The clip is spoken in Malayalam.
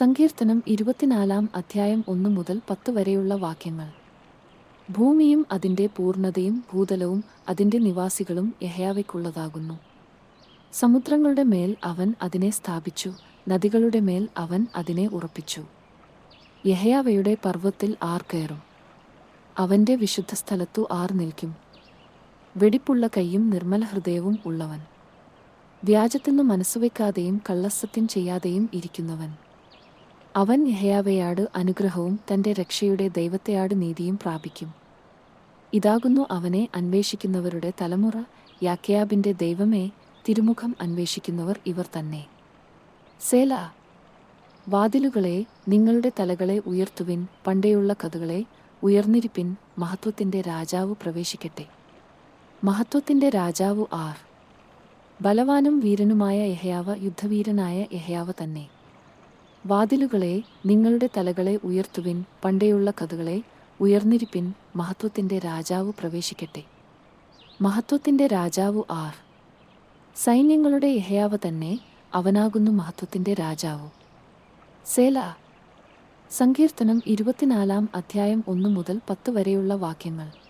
സങ്കീർത്തനം ഇരുപത്തിനാലാം അധ്യായം ഒന്ന് മുതൽ പത്ത് വരെയുള്ള വാക്യങ്ങൾ. ഭൂമിയും അതിന്റെ പൂർണതയും ഭൂതലവും അതിന്റെ നിവാസികളും യഹയാവയ്ക്കുള്ളതാകുന്നു സമുദ്രങ്ങളുടെ മേൽ അവൻ അതിനെ സ്ഥാപിച്ചു നദികളുടെ മേൽ അവൻ അതിനെ ഉറപ്പിച്ചു. യഹയാവയുടെ പർവത്തിൽ ആർ കയറും. അവന്റെ വിശുദ്ധ സ്ഥലത്തു ആർ നിൽക്കും. വെടിപ്പുള്ള കൈയും നിർമ്മല ഹൃദയവും ഉള്ളവൻ. വ്യാജത്തിനു മനസ്സുവെക്കാതെയും കള്ളസത്യം ചെയ്യാതെയും ഇരിക്കുന്നവൻ. അവൻ യഹയാവയാട് അനുഗ്രഹവും തന്റെ രക്ഷയുടെ ദൈവത്തെയാട് നീതിയും പ്രാപിക്കും. ഇതാകുന്നു അവനെ അന്വേഷിക്കുന്നവരുടെ തലമുറ യാക്കയാബിന്റെ ദൈവമേ തിരുമുഖം അന്വേഷിക്കുന്നവർ ഇവർ തന്നെ. സേല വാതിലുകളെ നിങ്ങളുടെ തലകളെ ഉയർത്തുവിൻ പണ്ടേയുള്ള കഥകളെ ഉയർന്നിരിപ്പിൻ മഹത്വത്തിന്റെ രാജാവ് പ്രവേശിക്കട്ടെ. മഹത്വത്തിന്റെ രാജാവു ആർ. ബലവാനും വീരനുമായ യഹയാവ യുദ്ധവീരനായ യഹയാവ തന്നെ. വാതിലുകളെ നിങ്ങളുടെ തലകളെ ഉയർത്തുവിൻ പണ്ടേയുള്ള കഥകളെ ഉയർന്നിരിപ്പിൻ മഹത്വത്തിന്റെ രാജാവ് പ്രവേശിക്കട്ടെ. മഹത്വത്തിന്റെ രാജാവ് ആർ? സൈന്യങ്ങളുടെ ഇഹയാവ് തന്നെ അവനാകുന്നു മഹത്വത്തിന്റെ രാജാവ്. സേല സങ്കീർത്തനം ഇരുപത്തിനാലാം അധ്യായം ഒന്ന് മുതൽ പത്ത് വരെയുള്ള വാക്യങ്ങൾ.